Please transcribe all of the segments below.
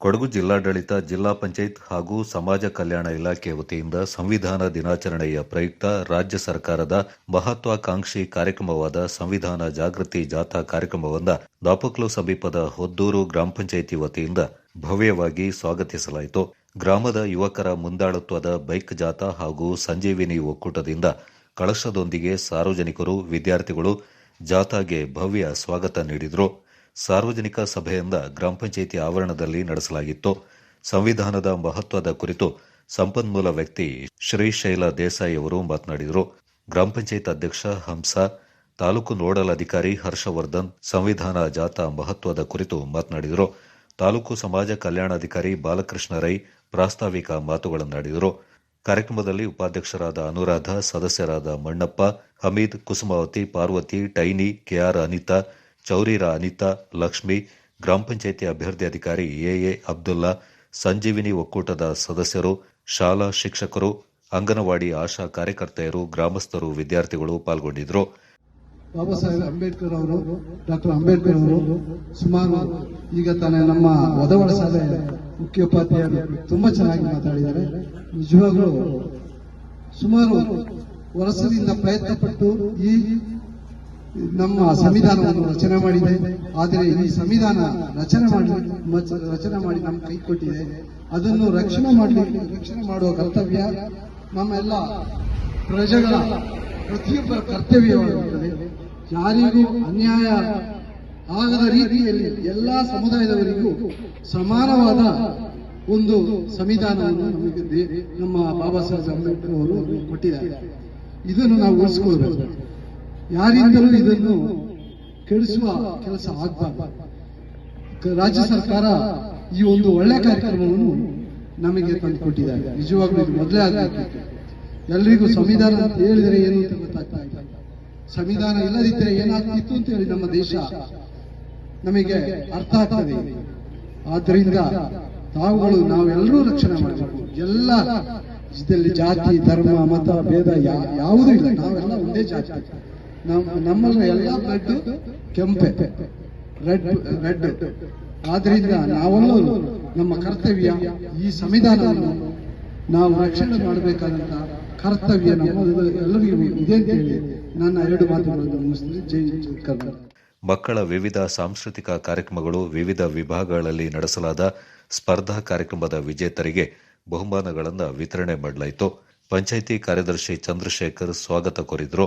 ಕೊಡಗು ಜಿಲ್ಲಾಡಳಿತ, ಜಿಲ್ಲಾ ಪಂಚಾಯತ್ ಹಾಗೂ ಸಮಾಜ ಕಲ್ಯಾಣ ಇಲಾಖೆ ವತಿಯಿಂದ ಸಂವಿಧಾನ ದಿನಾಚರಣೆಯ ಪ್ರಯುಕ್ತ ರಾಜ್ಯ ಸರ್ಕಾರದ ಮಹತ್ವಾಕಾಂಕ್ಷಿ ಕಾರ್ಯಕ್ರಮವಾದ ಸಂವಿಧಾನ ಜಾಗೃತಿ ಜಾಥಾ ಕಾರ್ಯಕ್ರಮವನ್ನು ದಾಪಕ್ಲು ಸಮೀಪದ ಹೊದ್ದೂರು ಗ್ರಾಮ ಪಂಚಾಯಿತಿ ವತಿಯಿಂದ ಭವ್ಯವಾಗಿ ಸ್ವಾಗತಿಸಲಾಯಿತು. ಗ್ರಾಮದ ಯುವಕರ ಮುಂದಾಳತ್ವದ ಬೈಕ್ ಜಾಥಾ ಹಾಗೂ ಸಂಜೀವಿನಿ ಒಕ್ಕೂಟದಿಂದ ಕಳಶದೊಂದಿಗೆ ಸಾರ್ವಜನಿಕರು, ವಿದ್ಯಾರ್ಥಿಗಳು ಜಾಥಾಗೆ ಭವ್ಯ ಸ್ವಾಗತ ನೀಡಿದರು. ಸಾರ್ವಜನಿಕ ಸಭೆಯಿಂದ ಗ್ರಾಮ ಪಂಚಾಯಿತಿ ಆವರಣದಲ್ಲಿ ನಡೆಸಲಾಗಿತ್ತು. ಸಂವಿಧಾನದ ಮಹತ್ವದ ಕುರಿತು ಸಂಪನ್ಮೂಲ ವ್ಯಕ್ತಿ ಶ್ರೀಶೈಲ ದೇಸಾಯಿ ಅವರು ಮಾತನಾಡಿದರು. ಗ್ರಾಮ ಪಂಚಾಯತ್ ಅಧ್ಯಕ್ಷ ಹಂಸ, ತಾಲೂಕು ನೋಡಲ್ ಅಧಿಕಾರಿ ಹರ್ಷವರ್ಧನ್, ಸಂವಿಧಾನ ಜಾಥಾ ಮಹತ್ವದ ಕುರಿತು ಮಾತನಾಡಿದರು. ತಾಲೂಕು ಸಮಾಜ ಕಲ್ಯಾಣಾಧಿಕಾರಿ ಬಾಲಕೃಷ್ಣ ರೈ ಪ್ರಾಸ್ತಾವಿಕ ಮಾತುಗಳನ್ನಾಡಿದರು. ಕಾರ್ಯಕ್ರಮದಲ್ಲಿ ಉಪಾಧ್ಯಕ್ಷರಾದ ಅನುರಾಧ, ಸದಸ್ಯರಾದ Mannappa, Hameed Kusumavathi, Parvathi, Tiny K R Anitha Chowrira, Anitha, Lakshmi, ಗ್ರಾಮ ಪಂಚಾಯಿತಿ ಅಭ್ಯರ್ಥಿ ಅಧಿಕಾರಿ ಎಎ ಅಬ್ದುಲ್ಲಾ, ಸಂಜೀವಿನಿ ಒಕ್ಕೂಟದ ಸದಸ್ಯರು, ಶಾಲಾ ಶಿಕ್ಷಕರು, ಅಂಗನವಾಡಿ ಆಶಾ ಕಾರ್ಯಕರ್ತೆಯರು, ಗ್ರಾಮಸ್ಥರು, ವಿದ್ಯಾರ್ಥಿಗಳು ಪಾಲ್ಗೊಂಡಿದ್ದರು. ಬಾಬಾ ಸಾಹೇಬ್ ಅಂಬೇಡ್ಕರ್ ಅವರು, ಡಾಕ್ಟರ್ ಅಂಬೇಡ್ಕರ್ ಅವರು ಸುಮಾರು ಈಗ ತಾನೇ ನಮ್ಮ ಒದವಳ ಶಾಲೆ ಮುಖ್ಯೋಪಾಧ್ಯಾಯರು ತುಂಬಾ ಚೆನ್ನಾಗಿ ಮಾತಾಡಿದ್ದಾರೆ. ನಿಜವಾಗ್ಲೂ ಸುಮಾರು ವರ್ಷದಿಂದ ಪ್ರಯತ್ನ ಪಟ್ಟು ಈ ನಮ್ಮ ಸಂವಿಧಾನವನ್ನು ರಚನೆ ಮಾಡಿದೆ. ಆದರೆ ಈ ಸಂವಿಧಾನ ರಚನೆ ಮಾಡಿ ರಚನೆ ಮಾಡಿ ನಮ್ಮ ಕೈ ಕೊಟ್ಟಿದೆ. ಅದನ್ನು ರಕ್ಷಣೆ ಮಾಡಿ ರಕ್ಷಣೆ ಮಾಡುವ ಕರ್ತವ್ಯ ನಮ್ಮೆಲ್ಲ ಪ್ರಜೆಗಳ ಪ್ರತಿಯೊಬ್ಬರ ಕರ್ತವ್ಯವಾಗಿರುತ್ತದೆ. ಯಾರಿಗೂ ಅನ್ಯಾಯ ಆಗದ ರೀತಿಯಲ್ಲಿ ಎಲ್ಲಾ ಸಮುದಾಯದವರಿಗೂ ಸಮಾನವಾದ ಒಂದು ಸಂವಿಧಾನವನ್ನು ನಮಗೆ ನಮ್ಮ ಬಾಬಾ ಸಾಹೇಬ್ ಅಂಬೇಡ್ಕರ್ ಅವರು ಕೊಟ್ಟಿದ್ದಾರೆ. ಇದನ್ನು ನಾವು ಉಳಿಸ್ಕೊಳ್ಬೇಕು. ಯಾರಿಂದಲೂ ಇದನ್ನು ಕೆಡಿಸುವ ಕೆಲಸ ಆಗ್ಬಾರ್ದು. ರಾಜ್ಯ ಸರ್ಕಾರ ಈ ಒಂದು ಒಳ್ಳೆ ಕಾರ್ಯಕ್ರಮವನ್ನು ನಮಗೆ ತಂದುಕೊಟ್ಟಿದ್ದಾರೆ. ನಿಜವಾಗ್ಲೂ ಇದು ಮೊದಲೇ ಆಗಬೇಕು. ಎಲ್ರಿಗೂ ಸಂವಿಧಾನ ಅಂತ ಹೇಳಿದರೆ ಏನು ಅಂತ ಗೊತ್ತಾಗ್ತಾ ಇಲ್ಲ. ಸಂವಿಧಾನ ಇಲ್ಲದಿದ್ದರೆ ಏನಾಗ್ತಿತ್ತು ಅಂತ ಹೇಳಿ ನಮ್ಮ ದೇಶ ನಮಗೆ ಅರ್ಥ ಆಗ್ತದೆ. ಆದ್ದರಿಂದ ತಾವುಗಳು ನಾವೆಲ್ಲರೂ ರಕ್ಷಣೆ ಮಾಡಬೇಕು. ಎಲ್ಲ ಇದರಲ್ಲಿ ಜಾತಿ, ಧರ್ಮ, ಮತ, ಭೇದ ಯಾವುದೂ ಇಲ್ಲ. ನಾವೆಲ್ಲ ಒಂದೇ ಜಾತಿ. ನಮ್ಮ ನಮ್ಮಲ್ಲಿ ಎಲ್ಲ ಬ್ಲಡ್ ಕೆಂಪೆ. Red red. ಆದ್ರಿಂದ ನಾವೆಲ್ಲರೂ ನಮ್ಮ ಕರ್ತವ್ಯ ಈ ಸಂವಿಧಾನವನ್ನು ನಾವು ರಕ್ಷಣೆ ಮಾಡಬೇಕಾದಂತ ಕರ್ತವ್ಯ ನಮ್ಮ ಎಲ್ಲರಿಗೂ ಇದೆ ಅಂತ ಹೇಳಿ ನನ್ನ ಎರಡು ಮಾತುಗಳನ್ನು ಮುಗಿಸ್ತೀನಿ. ಜೈ ಕರ್ನಾಟಕ. ಮಕ್ಕಳ ವಿವಿಧ ಸಾಂಸ್ಕೃತಿಕ ಕಾರ್ಯಕ್ರಮಗಳು ವಿವಿಧ ವಿಭಾಗಗಳಲ್ಲಿ ನಡೆಸಲಾದ ಸ್ಪರ್ಧಾ ಕಾರ್ಯಕ್ರಮದ ವಿಜೇತರಿಗೆ ಬಹುಮಾನಗಳನ್ನು ವಿತರಣೆ ಮಾಡಲಾಯಿತು. ಪಂಚಾಯಿತಿ ಕಾರ್ಯದರ್ಶಿ ಚಂದ್ರಶೇಖರ್ ಸ್ವಾಗತ ಕೋರಿದ್ರು.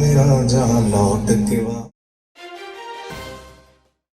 मेरा जहाँ लौट के वा